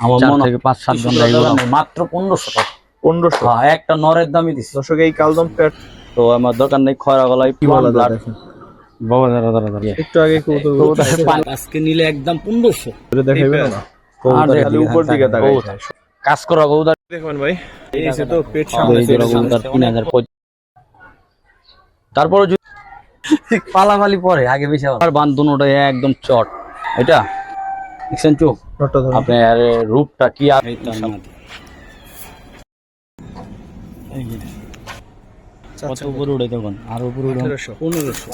আমার মনে থেকে পাঁচ সাত জন মাত্র পনেরোশো টাকা। পনেরোশো? হ্যাঁ, একটা নরের দামই দিচ্ছে দর্শক এই কালদম পেয়ার তো আমার দোকান নেই খয়রা গলায় কি বলা দেখেন বাবা দাঁড়া দাঁড়া দাঁড়া একটু আগে আজকে নিলে একদম পনেরোশো। দেখাইবেন না? কবুতরের খালি দিকে উপর দিকে। কাজ করা কবুতর। দেখবেন ভাই তো পেট সামনে তিন হাজার তারপরে যদি পালাপালি পরে আগে বেশি। আর একদম চট। এটা? দেখছেন চোখ? আপনার রূপটা কি আর কত উপরে উঠে তখন আর উপরে উঠে পনেরোশো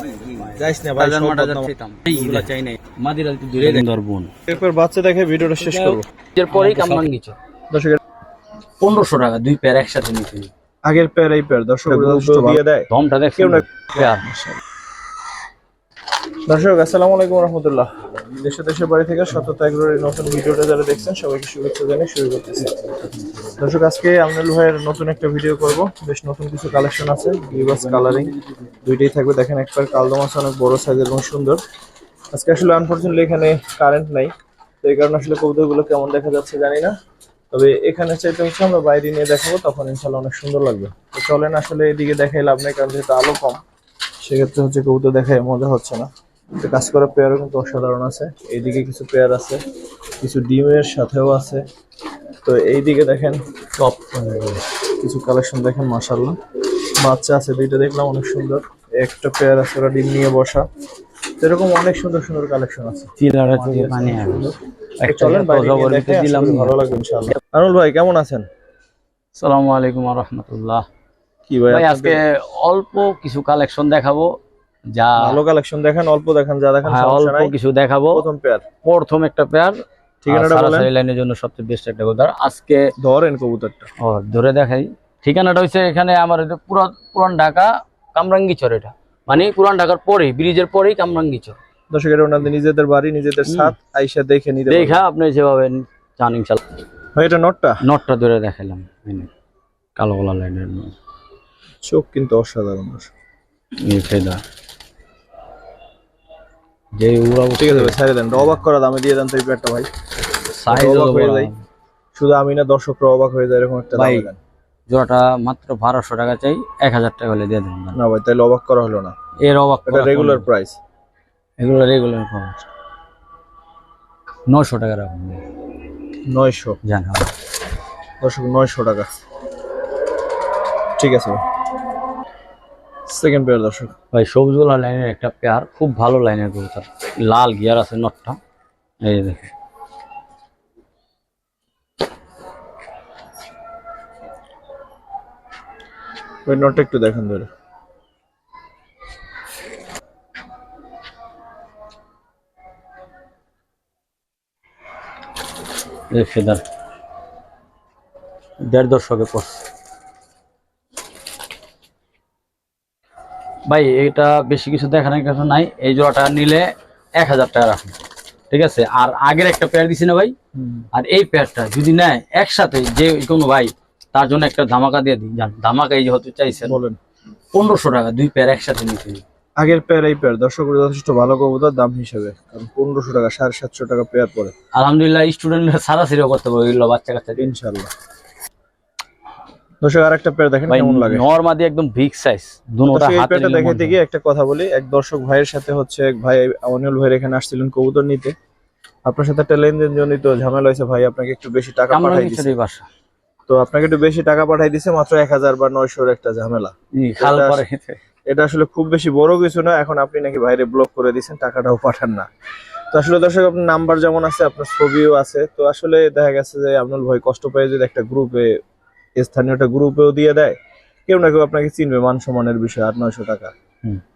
যাইস না ভাই হাজার সব মাঠ হাজার বদনাম। চাইতাম এইগুলা চাই নাই। মাদির আলতি দূরে সুন্দর এরপর বাচ্চা দেখে ভিডিওটা শেষ করব। এর পরেই কামরান গেছে দর্শকের পনেরোশো টাকা দুই পেয়ার একসাথে নিতে আগের পেয়ার এই পেয়ার দর্শক দিয়ে দেয়। দমটা দেখছেন কেউ না। দর্শক, আসসালামু আলাইকুম রহমতুল্লাহ। দেশে দেশের বাড়ি থেকে সততা এগুলোর এই নতুন ভিডিওটা যারা দেখছেন, সবাইকে শুভেচ্ছা জানিয়ে শুরু করতেছি। দর্শক, আজকে আমনুল ভাইয়ের নতুন একটা ভিডিও করব। বেশ নতুন কিছু কালেকশন আছে গিবাস কালারিং দুইটাই থাকবে। দেখেন, একবার কালদম আছে, অনেক বড় সাইজের এবং সুন্দর। আজকে আসলে আনফরচুনেটলি এখানে কারেন্ট নাই। তো এই কারণে আসলে কবুতরগুলো কেমন দেখা যাচ্ছে জানি না। তবে এখানে চাইতে হচ্ছে, আমরা বাইরে নিয়ে দেখাবো, তখন ইনশাল্লাহ অনেক সুন্দর লাগবে। তো চলেন আসলে এদিকে দেখাই লাভ নেই, কারণ যেহেতু আলো কম, সেক্ষেত্রে হচ্ছে কবুতর দেখায় মজা হচ্ছে না। কাজ করা পেয়ারও কিন্তু অসাধারণ আছে। এইদিকে কিছু পেয়ার আছে কিছু ডিমের সাথেও আছে। তো এইদিকে দেখেন টপ কিছু কালেকশন দেখেন মাসাল্লাহ বাচ্চা আছে দুইটা দেখলাম অনেক সুন্দর। একটা পেয়ার আছে ওরা ডিম নিয়ে বসা। এরকম অনেক সুন্দর সুন্দর কালেকশন আছে। চলেন দিলাম। ভালো লাগবে ইনশাআল্লাহ। আনুল ভাই কেমন আছেন? সালামু আলাইকুম রহমতুল্লাহ। কি ভাই আজকে অল্প কিছু কালেকশন দেখাবো। যা ভালো কালেকশন দেখেন অল্প দেখেন যা দেখেন হ্যাঁ অল্প কিছু দেখাবো। প্রথম পেয়ার প্রথম একটা পেয়ার ঠিকানাটা বলেন। লাইনের জন্য সবচেয়ে বেস্ট একটা কবুতর। আজকে ধরেন কবুতরটা। ও ধরে দেখাই। ঠিকানাটা হচ্ছে এখানে আমার এটা পুরান ঢাকা কামরাঙ্গিচর এটা। মানে পুরান ঢাকার পরে ব্রিজের পরেই কামরাঙ্গিচর দর্শকের ওনাদের নিজেদের বাড়ি নিজেদের। সাথ আইসা দেখে নিতে দেখা আপনি যেভাবে চান ইনশাল্লাহ। ভাই এটা নটটা নটটা ধরে দেখাইলাম কালো কলা লাইনের চোখ কিন্তু অসাধারণ। এই ফেদা যে উড়াবো ঠিক আছে ভাই ছেড়ে দেন অবাক করা দামে দিয়ে দেন তো এই ভাই। সাইজ অবাক হয়ে যাই। শুধু আমি না দর্শকরা অবাক হয়ে যায় এরকম একটা দামে দেন। জোড়াটা মাত্র বারোশো টাকা চাই এক হাজার টাকা হলে দিয়ে দেবেন না ভাই তাহলে অবাক করা হলো না। এর অবাক এটা রেগুলার প্রাইস এগুলো রেগুলার পাওয়া নশো টাকা রাখুন নয়শো। জান হ্যাঁ। দর্শক নয়শো টাকা। ঠিক আছে ভাই। সেকেন্ড পেয়ার দর্শক। ভাই সবুজগুলা লাইনের একটা পেয়ার খুব ভালো লাইনের কবুতর। লাল গিয়ার আছে নটটা। এই দেখে ওই নটটা একটু দেখেন ধরে। ফেদার। দেড় দশকে পড়ছে ভাই এটা বেশি কিছু দেখানোর কিছু নাই। এই জোড়াটা নিলে এক হাজার টাকা রাখুন। ঠিক আছে? আর আগের একটা পেয়ার দিছি না ভাই? আর এই পেয়ারটা যদি নেয় একসাথে যে কোনো ভাই তার জন্য একটা ধামাকা দিয়ে দিই। ধামাকা এই হতে চাইছেন বলেন। পনেরোশো টাকা দুই পেয়ার একসাথে নিতে আগের পেয়ার এই পেয়ার দর্শক যথেষ্ট ভালো কবুতর দাম হিসাবে। কারণ পনেরোশো টাকা সাড়ে সাতশো টাকা পেয়ার পরে আলহামদুলিল্লাহ স্টুডেন্টরা সারা সিরিও করতে পারবে বাচ্চা কাচ্চা ইনশাল্লাহ দর্শক আর একটা পেয়ার দেখেন কেমন লাগে। নর্মাদি একদম বিগ সাইজ দুটোটা হাতে পেয়ারটা দেখাইতে গিয়ে একটা কথা বলি। এক দর্শক ভাইয়ের সাথে হচ্ছে এক ভাই অনিল ভাইয়ের এখানে আসছিলেন কবুতর নিতে। আপনার সাথে একটা লেনদেন জনিত ঝামেলা হয়েছে ভাই আপনাকে একটু বেশি টাকা পাঠাই বাসা। তো আপনাকে একটু বেশি টাকা পাঠাই দিছে মাত্র এক হাজার বা নয়শোর একটা ঝামেলা। খাল এটা- এটা আসলে খুব বেশি বড় কিছু না এখন আপনি নাকি বাইরে ব্লক করে দিয়েছেন টাকাটাও পাঠান না। তো আসলে দর্শক আপনার নাম্বার যেমন আছে আপনার ছবিও আছে। তো আসলে দেখা গেছে যে আপনার ভাই কষ্ট পেয়ে যদি একটা গ্রুপে স্থানীয় একটা গ্রুপেও দিয়ে দেয়। কেউ না কেউ আপনাকে চিনবে মান সম্মানের বিষয় আট নয়শো টাকা।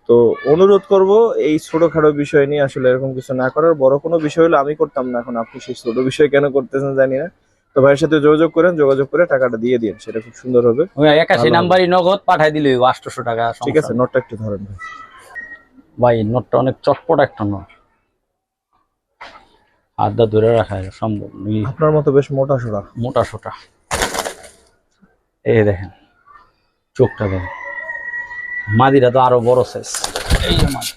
তো অনুরোধ করব এই ছোটখাটো বিষয় নিয়ে আসলে এরকম কিছু না করার। বড় কোনো বিষয় হলে আমি করতাম না এখন আপনি সেই ছোট বিষয় কেন করতেছেন জানি না। তো ভাইয়ের সাথে যোগাযোগ করেন যোগাযোগ করে টাকাটা দিয়ে দিন সেটা খুব সুন্দর হবে। একাশি নাম্বারই নগদ পাঠাই দিলে আটশোশো টাকা ঠিক আছে নোটটা একটু ধরেন ভাই। ভাই নোটটা অনেক চটপট একটা নোট। আদা ধরে রাখা সম্ভব আপনার মতো বেশ মোটা সোটা। মোটা সোটা। এই দেখেন চোখটা দেখেন। মাদিরা তো আরও বড় সাইজ এই যে মাদি।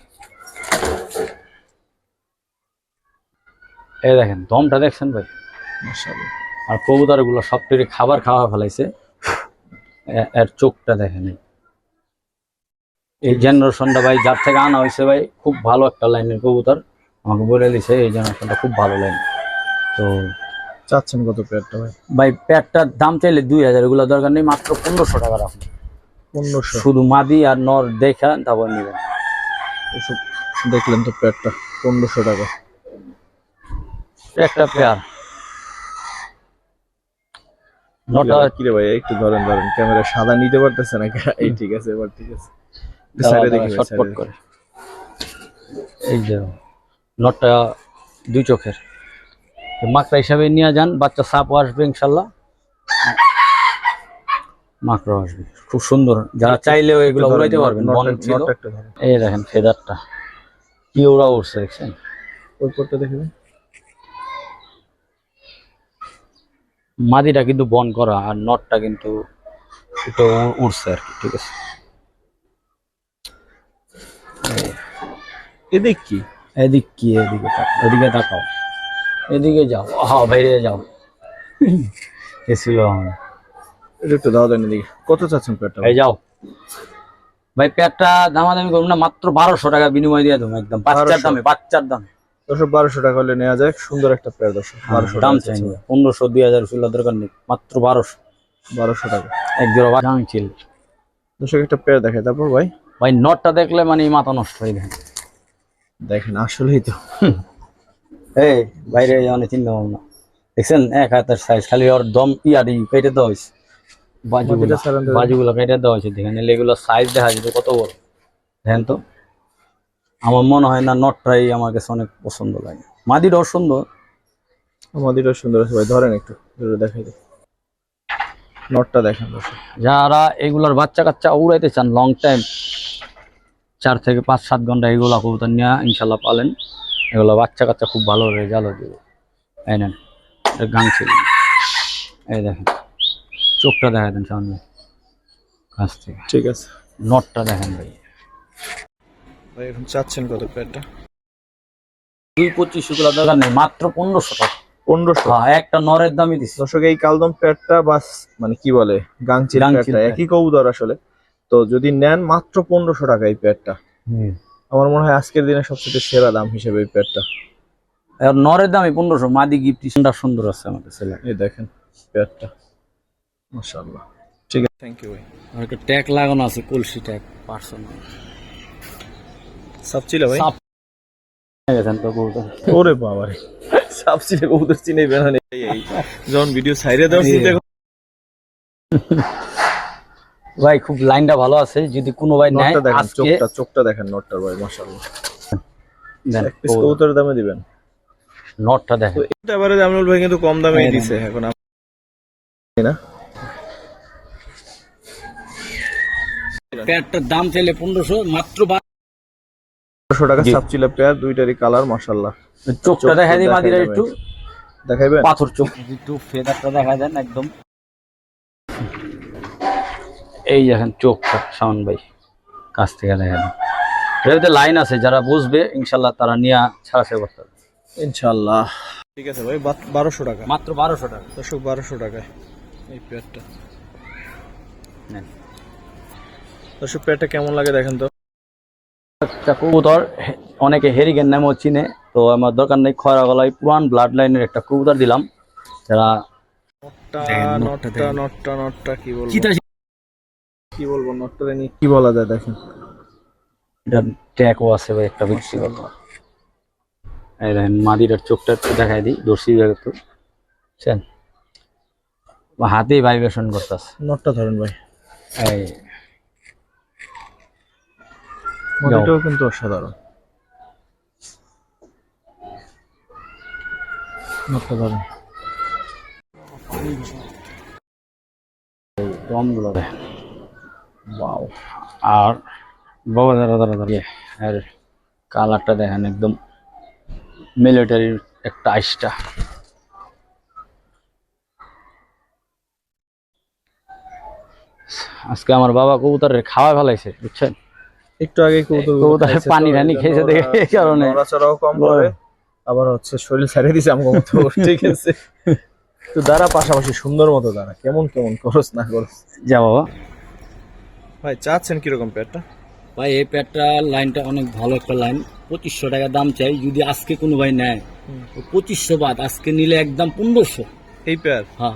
এই দেখেন দমটা দেখছেন ভাই? আর কবুতরগুলো সব থেকে খাবার খাওয়া ফেলাইছে। এর চোখটা দেখেন এই। এই জেনারেশনটা ভাই যার থেকে আনা হয়েছে ভাই খুব ভালো একটা লাইনের কবুতর। আমাকে বলে দিছে এই জেনারেশনটা খুব ভালো লাইন তো চাচ্ছেন কত পেয়ারটা ভাই? ভাই প্যাটটার দাম চাইলে দুই হাজার এগুলো দরকার নেই মাত্র পনেরোশো টাকা রাখুন। পনেরোশো। শুধু মাদি আর নর দেখা তারপর নেবেন। এসব দেখলেন তো প্যাডটা পনেরোশো টাকা। একটা পেয়ার নটা কি রে ভাই একটু ধরেন ধরেন ক্যামেরা সাদা নিতে পারতেছে না এই ঠিক আছে এবার ঠিক আছে। একটু দাঁড়া, side এ দাঁড়া, দেখি। শর্টকাট করে। এই যে নটটা দুই চোখের। মাকড়া হিসাবে নিয়ে যান বাচ্চা সাপও আসবে ইনশাল্লাহ। মাকড়া আসবে। খুব সুন্দর। যারা চাইলেও এগুলো উড়াইতে পারবেন। এই দেখেন ফেদারটা। কি ওরা উঠছে দেখছেন? ওই পরটা দেখবেন মাদিটা কিন্তু বন করা আর নটটা কিন্তু একটু উ- উড়ছে আর কি ঠিক আছে। এদিক কি? এদিক কি? এদিকে এদিকে তাকাও। এদিকে যাও। হ্যাঁ বাইরে যাও। এসিল একটু দাও দেন এদিকে। কত চাচ্ছেন পেয়ারটা এই যাও। ভাই পেটটা দামাদামি করুন না মাত্র বারোশো টাকা বিনিময় দিয়ে দেবো একদম। বাচ্চার দামে বাচ্চার দামে। দর্শক বারোশো টাকা হলে নেওয়া যায় সুন্দর একটা পেয়ার দর্শক বারোশো দাম চাই পনেরোশো দুই হাজার ছিল দরকার নেই মাত্র বারোশো। বারোশো টাকা। এক জোড়া দাম ছিল। দর্শক একটা পেয়ার দেখে তারপর ভাই? ভাই নটটা দেখলে মানে মাথা নষ্ট হয়ে যায়। দেখেন আসলেই তো। এই বাইরে অনেক চিন্তা ভাবনা। দেখছেন? এক হাতের সাইজ খালি ওর দম ইয়ারি কেটে দেওয়া হয়েছে। বাজুগুলো। বাজুগুলো কেটে দেওয়া হয়েছে। দেখেন এগুলো সাইজ দেখা যেত কত বড়। দেখেন তো? আমার মনে হয় না নটটাই আমার কাছে অনেক পছন্দ লাগে। মাদিটাও সুন্দর। আমাদেরও সুন্দর আছে ভাই ধরেন একটু একটু দেখাই দিই। নটটা দেখেন যারা এগুলার বাচ্চা কাচ্চা উড়াইতে চান লং টাইম চার থেকে পাঁচ সাত ঘণ্টা এগুলা কবুতর নিয়ে ইনশাল্লাহ পালেন। এগুলো বাচ্চা কাচ্চা খুব ভালো রেজাল্ট দেবে এই নেন গান ছিল। এই দেখেন চোখটা দেখা দেন সামনে। কাছ থেকে। ঠিক আছে। নটটা দেখেন ভাই। ভাই এখন চাচ্ছেন কত পেয়ারটা দুই পঁচিশগুলো দরকার নেই মাত্র পনেরোশো টাকা। পনেরোশো? হ্যাঁ একটা নরের দামই দিচ্ছি দর্শক এই কালদম বাস মানে কি বলে গাংচিল একই কবুতর আসলে। তো যদি নেন মাত্র পনেরোশো টাকা এই আমার মনে হয় আজকের দিনে সবচেয়ে সেরা দাম হিসেবে এই পেয়ারটা। আর নরের দামই পনেরোশো মাদি গিফট সুন্দর আছে আমাদের ছেলে। এই দেখেন পেয়ারটা। মাশাআল্লাহ। ঠিক আছে থ্যাংক ইউ ভাই। আর একটা ট্যাগ লাগানো আছে কলসি ট্যাগ পার্সোনাল। সব ছিল ভাই? সাপ গেছেন তো কবুতর ওরে বাবা রে। সাপ ছিল কবুতর চিনে বেনা নেই। এই যখন ভিডিও সাইডে দেওয়া। দেখো। ভাই খুব লাইনটা ভালো আছে যদি কোনো ভাই নেয় দেখেন আজকে চোখটা চোখটা দেখেন নটটার ভাই মাশাআল্লাহ। দেন, কবুতরের দামে দিবেন। নটটা তো দেখেন এটা এবারে জামরুল ভাই কিন্তু কম দামে হ্যাঁ, দিছে এখন না? প্যাডটার দাম চাইলে পনেরোশো মাত্র বা- পাঁচশো টাকা জি। ছিল পেয়ার দুইটারই কালার মাশাআল্লাহ। চোখটা চোখ দেখা দিই দেখাই মাদিরা একটু। দেখাইবেন? পাথর চোখ। একটু ফেদারটা দেখা দেন একদম। এই দেখেন চোখটা শাওন ভাই কাছ থেকে দেখা দেন এটাতে লাইন আছে যারা বুঝবে ইনশাল্লাহ তারা নিয়ে ছাড়াছাড়ি করতে পারবে। ইনশাআল্লাহ ঠিক আছে ভাই বারোশো টাকা। মাত্র বারোশো টাকা। দর্শক বারোশো টাকায় এই পেয়ারটা। নেন। দর্শক পেয়ারটা কেমন লাগে দেখেন তো? একটা কবুতর অনেকে হেরিকেন নামেও চিনে তো আমার দরকার নেই খরা গলায় পুরান ব্লাড লাইনের একটা কবুতর দিলাম। যারা নটটা নটটা নটটা কি বলব? কি বলব নটটা নিয়ে কি বলা যায় দেখেন। ট্যাকও আছে ভাই একটা ব্যক্তিগত এই দেখেন মাদিটার চোখটা একটু দেখাই দিই দর্শি একটু। বুঝছেন ও হাতেই ভাইব্রেশন করতেছে। নটটা ধরেন ভাই। এই। মাটিটাও কিন্তু অসাধারণ। নটটা ধরেন। দমগুলো দেখেন। ওয়াও আর বাবা দাঁড়া দাঁড়া দাঁড়া ইয়ে, আর কালারটা দেখেন একদম মিলিটারির একটা আইসটা। আজকে আমার বাবা কবুতরের খাওয়া ফেলাইছে বুঝছেন? একটু আগে কবুতর কবুতরে পানি টানি খেয়েছে দেখে এই কারণে। নড়াচড়াও কম করে আবার হচ্ছে শরীর ছেড়ে দিছে আমার মতো ঠিক আছে। তো দাঁড়া পাশাপাশি সুন্দর মতো দাঁড়া কেমন কেমন করস না করস যা বাবা। ভাই চাচ্ছেন কীরকম পেটটা ভাই এই প্যাডটা লাইনটা অনেক ভালো একটা লাইন। পঁচিশশো টাকা দাম চাই যদি আজকে কোনো ভাই নেয় পঁচিশশো বাদ আজকে নিলে একদম পনেরোশো। এই পেয়ার? হ্যাঁ।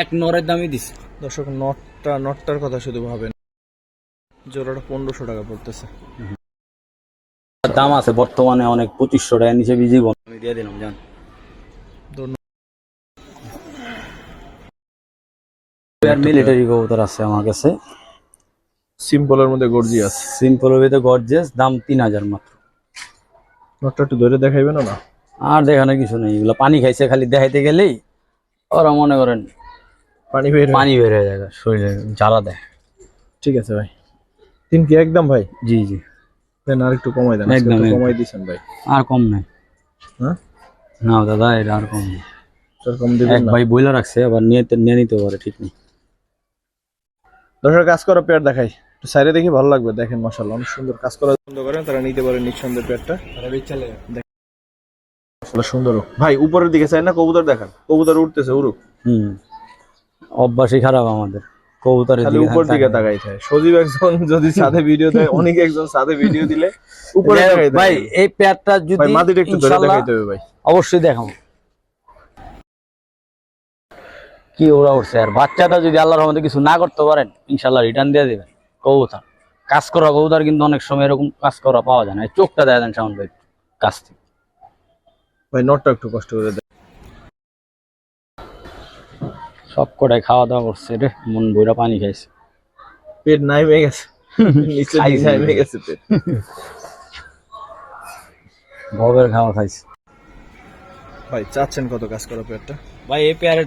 এক নরের দামই দিছে। দর্শক নটটা নটটার কথা শুধু ভাবেন। জোড়াটা পনেরোশো টাকা পড়তেছে। দাম আছে বর্তমানে অনেক পঁচিশশো টাকা নিচে বিজি আমি দিয়ে দিলাম জান। মিলিটারি কবুতর আছে আমার কাছে। সিম্পলের মধ্যে গর্জিয়াস সিম্পল ভিতরে গর্জেস দাম তিন হাজার মাত্র। নটটা একটু ধরে দেখাইবেন না আর দেখানোর কিছু নেই এগুলো পানি খাইছে খালি দেখাইতে গেলেই ওরা মনে করেন পানি বের পানি বের হয়ে যায় শরীরে জ্বালা দেয়। ঠিক আছে ভাই। তিন কি একদম ভাই? জি জি। দেন আর একটু কমাই দেন একদম, কমাই দিছেন ভাই। আর কম নাই। হ্যাঁ? না দাদা এটা আর কম নেই। কম দিবেন ভাই বইলা রাখছে আবার নিয়ে নিয়ে নিতে পারে ঠিক নেই। দর্শক কাজ করো পেয়ার দেখাই। একটু সাইডে দেখি ভালো লাগবে দেখেন মাশাআল্লাহ অনেক সুন্দর কাজ করা পছন্দ করেন তারা নিতে পারেন নিঃসন্দেহে পেয়ারটা আসলে সুন্দর ভাই উপরের দিকে চাই না কবুতর দেখান। কবুতর উঠতেছে উড়ুক। হুম। অভ্যাসই খারাপ আমাদের কবুতরের খালি দিকে উপর দিকে তাকাই থাকে। সজীব একজন যদি সাথে ভিডিও দেয় অনেক একজন সাথে ভিডিও দিলে উপরে তাকাই ভাই এই পেয়ারটা ভাই যদি মাটিটা একটু ধরে দেখাইতে হবে ভাই। অবশ্যই দেখাবো। কি ওরা উঠছে আর বাচ্চাটা যদি আল্লাহর রহমতে কিছু না করতে পারেন ইনশাল্লাহ রিটার্ন দিয়ে দেবেন। কবুতর। কাজ করা কবুতর কিন্তু অনেক সময় এরকম কাজ করা পাওয়া যায় না। চোখটা দেয় দেন সাউন্ড ভাই কাছ থেকে। ভাই নটটা একটু কষ্ট করে দেয় সব কটাই খাওয়া দাওয়া করছে রে মন বইরা পানি খাইছে। পেট নাই হয়ে গেছে। নিচে খাইছে। হয়ে গেছে পেট। ভবের খাওয়া খাইছে। ভাই চাচ্ছেন কত কাজ করা পেটটা? ভাই এই পেয়ারে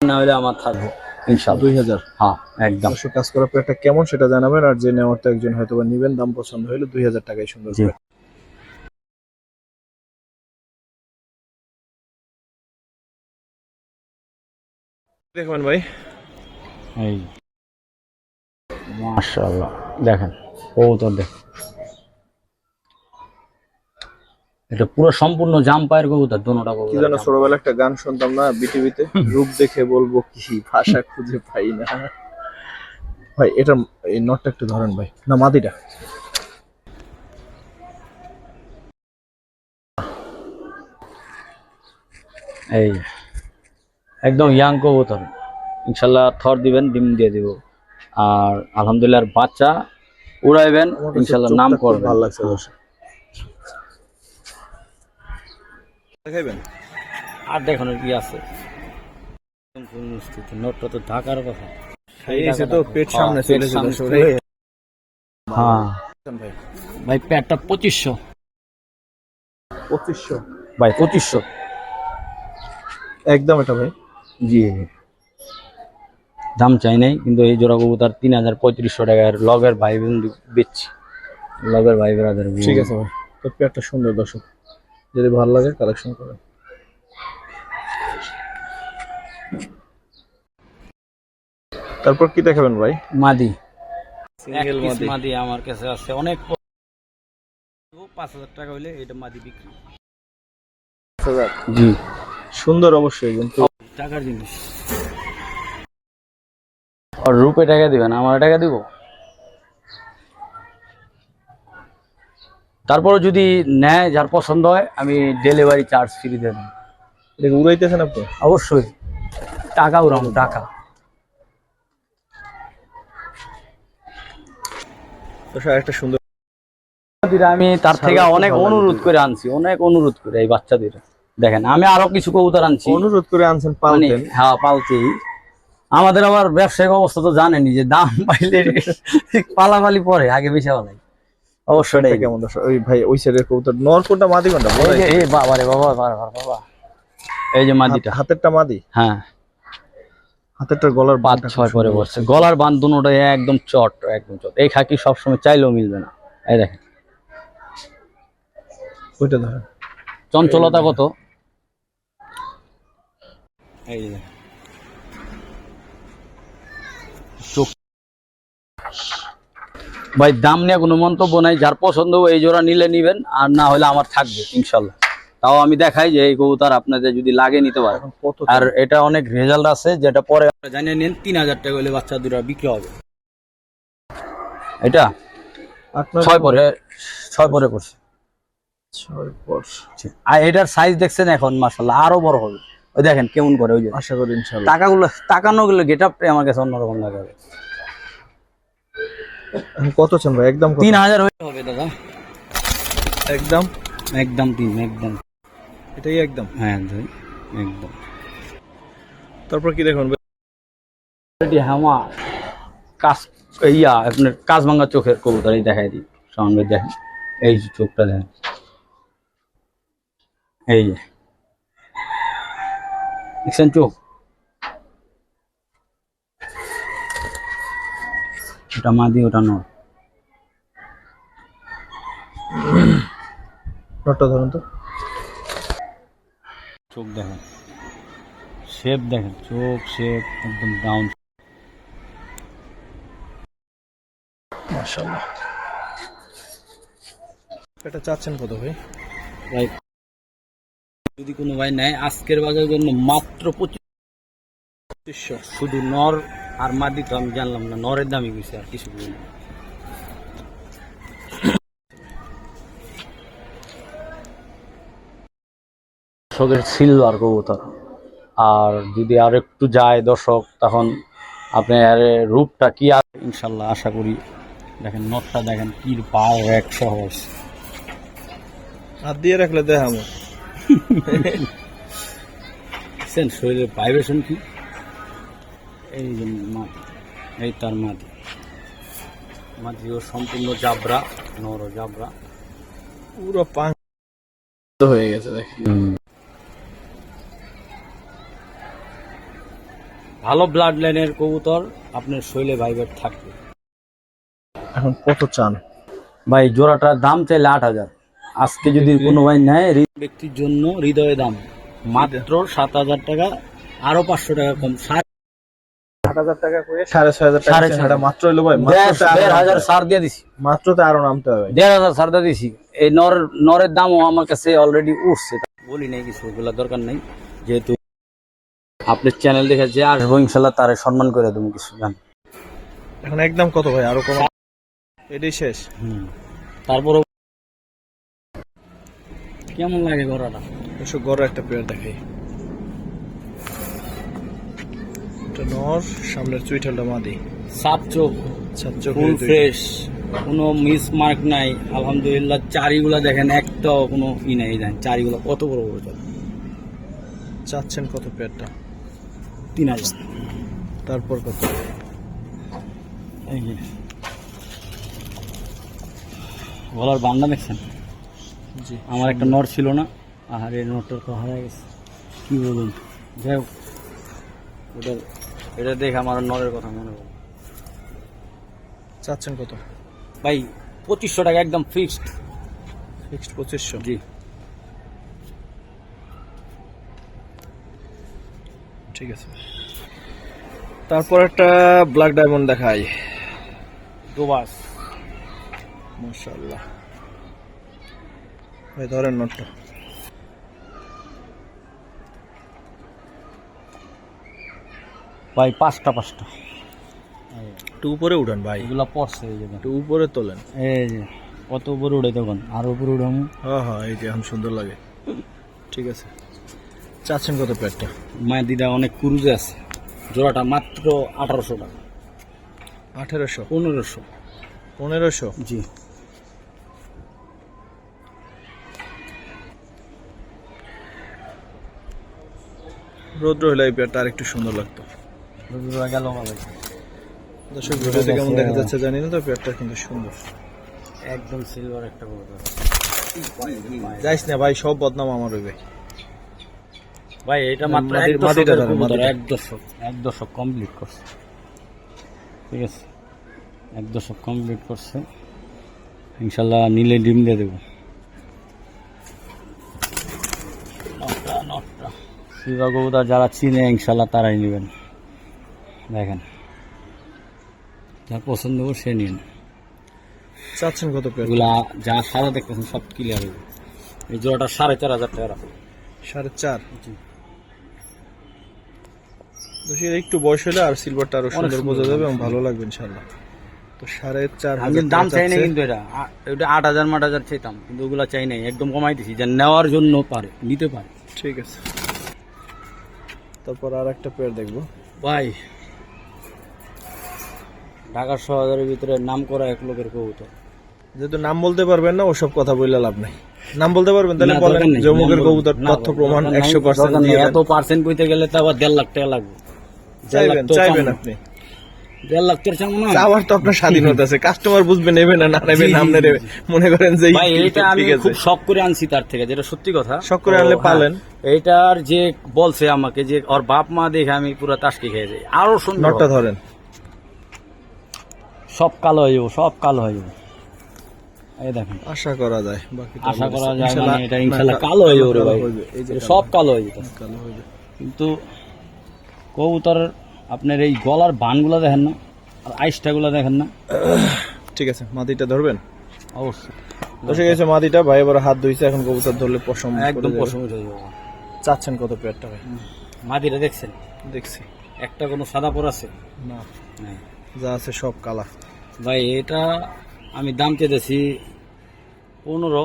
না হলে আমার থাকব। ইনশাল্লাহ দুই হাজার। হ্যাঁ একদম। অবশ্য কাজ করা পেয়ারটা কেমন সেটা জানাবেন আর যে নেওয়ার তো একজন হয়তো বা নিবেন দাম পছন্দ হলে দুই হাজার টাকায় সুন্দর দেখবেন ভাই। এই মাশাআল্লাহ। দেখেন কবুতর দেখ এটা পুরো সম্পূর্ণ জাম পায়ের কবুতর দোনোটা কি কবুতর যেন ছোটবেলা একটা গান শুনতাম না বিটিভিতে রূপ দেখে বলব কি ভাষা খুঁজে পাই না। ভাই এটা এই নটটা একটু ধরেন ভাই। না মাদিটা। এই একদম ইয়াং কবুতর। ইনশাল্লাহ থর দিবেন ডিম দিয়ে দিব। আর আলহামদুলিল্লাহ বাচ্চা উড়াইবেন ইনশাল্লাহ নাম খুব করবেন। ভালো লাগছে দেখাইবেন আর দেখানোর কি আছে। নোটটা তো ঢাকার কথা। এসে তো পেট সামনে চলে চলে হ্যাঁ। ভাই। ভাই প্যাটটা পঁচিশশো। পঁচিশশো। ভাই পঁচিশশো। একদম এটা ভাই। জি। দাম চাই নাই কিন্তু এই জোড়া কবুতর তিন হাজার পঁয়ত্রিশশো টাকার লগের ভাই বেচছি। লগের ভাই ব্রাদার ঠিক আছে ভাই। তো পেয়ারটা সুন্দর দর্শক। যদি ভালো লাগে কালেকশন করেন তারপর কি দেখাবেন ভাই? মাদি। সিঙ্গেল মাদি। মাদি আমার কাছে আছে। অনেক পাঁচ হাজার টাকা হইলে এটা মাদি বিক্রি। জি। সুন্দর অবশ্যই কিন্তু টাকার জিনিস। আর রূপে টাকা দিবেন? আমার টাকা দিব? তারপরে যদি নেয় যার পছন্দ হয় আমি ডেলিভারি চার্জ ফ্রি কি উড়াইতেছেন আপনি? অবশ্যই। টাকা উড়ানো টাকা। একটা সুন্দর আমি তার থেকে অনেক অনুরোধ করে আনছি অনেক অনুরোধ করে এই বাচ্চাদের। দেখেন আমি আরও কিছু কবুতর আনছি। অনুরোধ করে আনছেন মানে পালতেন হ্যাঁ পালতি আমাদের আবার ব্যবসায়িক অবস্থা তো জানেনি যে দাম পাইলে পালাপালি পরে আগে বেশি পালাই। অবশ্যই এটা কেমন দর্শক? ওই ভাই ওই সাইডের কবুতর। নর কোনটা মাদি কোনটা? বলো এই এই বাবা রে বাবা বাবা বাবা, এই যে মাদিটা। হাতেরটা মাদি? হ্যাঁ। হাতেরটার গলার বাঁধটা ছয় পরে বসছে। গলার বান দুটোটা একদম চট একদম চট। এই খাকি সবসময় চাইলেও মিলবে না। এই দেখেন। ওইটা ধরেন। চঞ্চলতা কত? এই যে। চোখ ভাই দাম নিয়ে কোনো মন্তব্য নাই। যার পছন্দ এই জোড়া নিলে নিবেন আর না হলে আমার থাকবে ইনশাল্লাহ। তাও আমি দেখাই যে এই কবুতর আপনাদের যদি লাগে নিতে পারে আর এটা অনেক রেজাল্ট আছে যেটা পরে জানিয়ে নিন তিন হাজার টাকা হলে বাচ্চা দুটো বিক্রি হবে। এটা? ছয় পরে ছয় পরে করছে। আর এটার সাইজ দেখছেন এখন মাসাল্লাহ আরও বড় হবে। ওই দেখেন কেমন করে ওই যে। আশা করি টাকাগুলো টাকানো গুলো গেট আমার কাছে অন্যরকম লাগে। এখন কত চান ভাই একদম কত? তিন হাজার হলে হবে দাদা একদম একদম তিন একদম এটাই একদম হ্যাঁ একদম একদম তারপর কি দেখুন ভাই? এটি হামা কাজ ইয়া আপনার কাজ ভাঙা চোখের কবুতর এই দেখাই দিই সামনে দেখেন এই যে চোখটা দেখেন এই যে দেখছেন চোখ ওটা মাদি ওটা নর। নোটটা ধরুন তো। চোখ দেখেন। শেপ দেখেন চোখ শেপ একদম ডাউন মাশাআল্লাহ। এটা চাচ্ছেন কত ভাই? ভাই যদি কোনো ভাই নেয় আজকের বাজারের জন্য মাত্র পঁচিশ পঁচিশশো শুধু নর আর মাদি তো আমি জানলাম না নরের দামই বেশি আর কিছু বলি না। দর্শকের সিলভার কবুতর। আর যদি আর একটু যায় দর্শক তখন আপনি আপনার রূপটা কি আর ইনশাল্লাহ আশা করি দেখেন নটটা দেখেন কি পাও এক সহজ। হাত দিয়ে রাখলে দেখামো দেখছেন শরীরের ভাইব্রেশন কি? এই যে মাটি এই তার মাটি। মাটিও সম্পূর্ণ জাবরা নর জাবরা। পুরো পাং হয়ে গেছে দেখ ভালো ব্লাড লাইনের কবুতর আপনার শৈলে ভাইব্রেট থাকবে। এখন কত চান? ভাই জোড়াটার দাম চাইলে আট হাজার। আজকে যদি কোনো ভাই নেয় ব্যক্তির জন্য হৃদয়ে দাম। মাত্র সাত হাজার টাকা আরও পাঁচশো টাকা কম। সাড়ে আট হাজার টাকা করে সাড়ে ছয় হাজার টাকা সাড়ে দিচ্ছেন, ছয় এটা মাত্র হইল ভাই দেড়- তো আরও দেড় নামতে হাজার সার দিয়ে দিছি। মাত্র তো আরও নামতে হবে। দেড় হাজার সার দিয়ে দিছি। এই নর নরের দামও আমার কাছে অলরেডি উঠছে। বলি নাই কিছু ওগুলা দরকার নেই। যেহেতু আপনার চ্যানেল দেখে যে আসব ইনশাল্লাহ তারে সম্মান করে দেবো কিছু জান। এখন একদম কত ভাই? আরও কম। এটাই শেষ। হুম। তারপরও কেমন লাগে ঘোড়াটা এসব গড় একটা পেয়ার দেখাই। এটা নর সামনের চুইঠালটা মাদি। সাপ চোখ। সাত চোখের ফুল ফ্রেশ কোনো মিস মার্ক নাই। আলহামদুলিল্লাহ চারিগুলা দেখেন একটাও কোনো ই নাই দেখেন চারিগুলা কত বড় বড় চল। চাচ্ছেন কত পেয়ারটা তিন হাজার। তারপর কত? এই যে। গলার দেখছেন? জি। আমার একটা নট ছিল না। আর এই নটটা তো হারা গেছে। কি বলুন? যাই হোক। ওটা এটা দেখে আমার নরের কথা মনে পড়ে। চাচ্ছেন কত? ভাই পঁচিশশো টাকা একদম ফিক্সড ফিক্সড পঁচিশশো? জি। ঠিক আছে। তারপর একটা ব্ল্যাক ডায়মন্ড দেখাই। দুবাস মাশাআল্লাহ। ভাই ধরেন নোটটা। ভাই পাঁচটা পাঁচটা। একটু উপরে উঠান ভাই। এগুলো পড়ছে এই যে একটু উপরে তোলেন। এই যে কত উপরে উঠে তখন আর উপরে উঠামু। হ্যাঁ হ্যাঁ এই যে এখন সুন্দর লাগে। ঠিক আছে। চাচ্ছেন কত পেয়ারটা মায়ের দিদা অনেক কুরুজে আছে। জোড়াটা মাত্র আঠারোশো টাকা। আঠেরোশো? পনেরোশো। পনেরোশো? জি। রৌদ্র হলে এই পেয়ারটা আর একটু সুন্দর লাগতো। গেল দর্শক ভিডিওতে কেমন দেখা যাচ্ছে জানি না তো পেয়ারটা কিন্তু সুন্দর। একদম সিলভার একটা কবুতর যাইস না ভাই সব বদনাম আমার হইবে। ভাই এটা মাত্র এক দশকের কবুতর, এক দশক এক দশক কমপ্লিট করছে। ঠিক আছে? এক দশক কমপ্লিট করছে। ইনশাল্লাহ নিলে ডিম দিয়ে দেবো। সিলভার কবুতর যারা চিনে ইনশাল্লাহ তারাই নেবেন। দেখেন। যার পছন্দ হবে সে নিন। চাচ্ছেন কত এগুলা যা সাদা দেখতেছেন সব ক্লিয়ার হবে এই জোড়াটা সাড়ে চার হাজার টাকা সাড়ে চার? একটু বয়স হলে আর সিলভারটা আরও সুন্দর বোঝা যাবে এবং ভালো লাগবে ইনশাল্লাহ। তো সাড়ে চার আমি দাম চাই না কিন্তু এটা। এটা আট হাজার মাট হাজার চাইতাম কিন্তু ওগুলা চাই নাই। একদম কমাই দিছি যে নেওয়ার জন্য পারে নিতে পারে। ঠিক আছে। তারপর আর একটা পেয়ার দেখব। ভাই ঢাকা শহরের ভিতরে নাম করা এক লোকের কবুতর। যেহেতু নাম বলতে পারবেন না ওসব কথা বললে লাভ নাই। নাম বলতে পারবেন তাহলে বলেন জমুকের কবুতর তথ্য প্রমাণ একশো পার্সেন্ট এত পার্সেন্ট কইতে গেলে তো আবার দেড় লাখ টাকা লাগবে। চাইবেন চাইবেন আপনি। দেড় লাখ টাকা চাবো না। চাওয়ার তো আপনার স্বাধীনতা আছে। কাস্টমার বুঝবে নেবে না না নেবে জি, জি, নাম নেবে মনে করেন যে ভাই এইটা আমি খুব শখ করে আনছি তার থেকে যেটা সত্যি কথা। শখ করে আনলে পালেন। এইটার যে বলছে আমাকে যে ওর বাপ মা দেখে আমি পুরো তাসকি খেয়ে যাই। আরও সুন্দর ধরেন। সব কালো হয়ে যাব সব কালো হয়ে যাব। এই দেখেন। আশা করা যায় বাকি আশা করা যায় মানে এটা ইনশাল্লাহ কালো হয়ে যাবে রে ভাই। সব কালো হয়ে যেত কালো হয়ে যাবে। কিন্তু কবুতর আপনার এই গলার বানগুলো দেখেন না আর আইসটাগুলো দেখেন না। ঠিক আছে মাটিটা ধরবেন? অবশ্যই। দর্শক এসে মাটিটা ভাই এবার হাত ধুইছে এখন কবুতর ধরলে পশম একদম হয়ে যাব। চাচ্ছেন কত পেয়ারটা ভাই? মাদিরা দেখছেন? দেখছি। একটা কোনো সাদা পর আছে? না। যা আছে সব কালা ভাই এটা আমি দাম চেয়েছি পনেরো?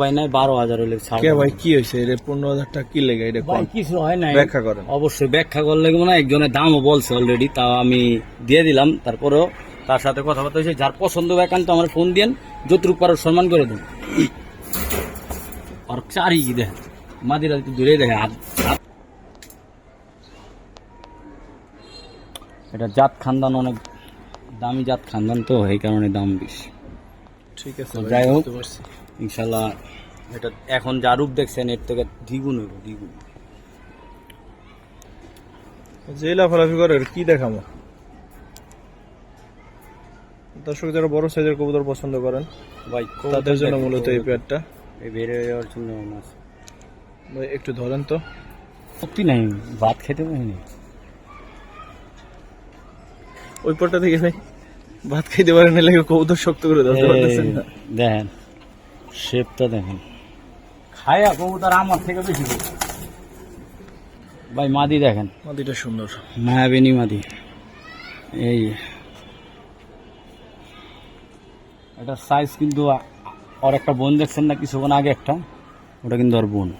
ভাই নাই বারো হাজার কে ভাই কি হয়েছে? এটা পনেরো হাজার টাকা কি লেগে? এটা ভাই কিছু হয় নাই। ব্যাখ্যা করেন। অবশ্যই ব্যাখ্যা করলে মানে একজনের দামও বলছে অলরেডি তাও আমি দিয়ে দিলাম। তারপরেও তার সাথে কথাবার্তা হয়েছে। যার পছন্দ একান্ত আমার ফোন দিন যতটুকু পারো সম্মান করে দেন। আর চারি দেখ মাদিরা একটু দূরে দেখে হাত এটা জাত খানদান অনেক দামি জাত খানদান তো এই কারণে দাম বেশি। ঠিক আছে যাই হোক। ইনশাল্লাহ এটা এখন যা রূপ দেখছেন এর থেকে দ্বিগুণ হইব দ্বিগুণ। যে লাফালাফি করে কি দেখামো দর্শক যারা বড় সাইজের কবুতর পছন্দ করেন ভাই তাদের জন্য মূলত এই পেয়ারটা এই বেড়ে যাওয়ার জন্য মাছ। ভাই একটু ধরেন তো। শক্তি নাই ভাত খেতে পারিনি ওই পরটা থেকে ভাই ভাত খাইতে পারেন না লেগে কবুতর শক্ত করে ধরতে পারতেছেন না। দেখেন শেপটা দেখেন। খায়া কবুতর আমার থেকে বেশি ভাই মাদি দেখেন। মাদিটা সুন্দর। মায়াবিনী মাদি। এই এটার সাইজ কিন্তু আ- ওর একটা বোন দেখছেন না কিছুক্ষণ আগে একটা। ওটা কিন্তু ওর বোন।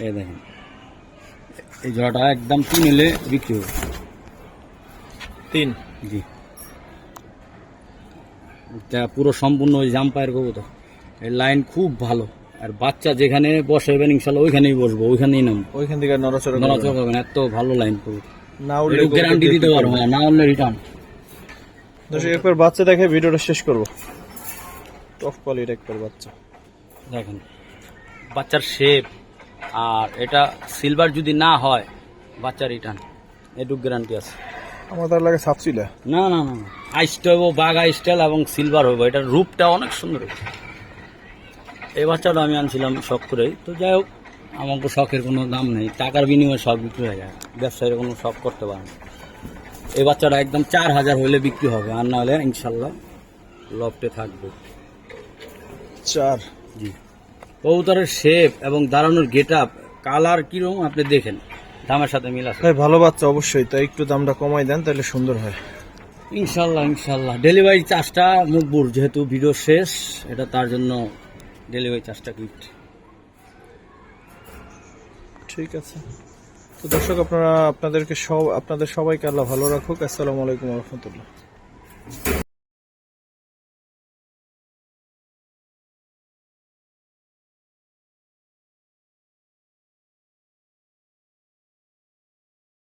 এই দেখেন। এই জোড়াটা একদম তিন এলে বিক্রি হবে। তিন। জি। এটা পুরো সম্পূর্ণ ওই জাম্পায়ের কবুতর। এই লাইন খুব ভালো। আর বাচ্চা যেখানে বসাইবেন ইনশাল্লাহ ওইখানেই বসবো ওইখানেই নাম ওইখান থেকে নড়াচড়া। নড়াচড়া করবেন এত ভালো লাইন কবুতর। না উঠলে গ্যারান্টি দিতে পারব? না হলে রিটার্ন দর্শক একবার বাচ্চা দেখে ভিডিওটা শেষ করব। টপ কোয়ালিটি একবার বাচ্চা। দেখেন বাচ্চার শেপ আর এটা সিলভার যদি না হয় বাচ্চা রিটার্ন এটুক গ্যারান্টি আছে। আমার তার লাগে সাপসিলা না না না। আইসটা হইব বাঘা স্টাইল এবং সিলভার হইব। এটার রূপটা অনেক সুন্দর। এই বাচ্চাটা আমি আনছিলাম শখ করেই। তো যাই হোক আমাকে শখের কোনো দাম নেই। টাকার বিনিময়ে শখ বিক্রি হয়ে যায়। ব্যবসায়ীর কোনো শখ করতে পারে না। এই বাচ্চাটা একদম চার হাজার হলে বিক্রি হবে। আর না হলে ইনশাল্লাহ লফটে থাকবে। চার। জি। কবুতরের শেপ এবং দাঁড়ানোর গেট আপ কালার কীরকম আপনি দেখেন। দামের সাথে মিল আছে। ভাই ভালো বাচ্চা অবশ্যই। তাই একটু দামটা কমাই দেন তাহলে সুন্দর হয়। ইনশাল্লাহ ইনশাল্লাহ। ডেলিভারি চার্জটা মুখবুর যেহেতু ভিডিও শেষ, এটা তার জন্য ডেলিভারি চার্জটা গিফট ঠিক আছে। তো দর্শক, আপনারা, আপনাদেরকে সব, আপনাদের সবাইকে আল্লাহ ভালো রাখুক। আসসালামু আলাইকুম রহমতুল্লাহ।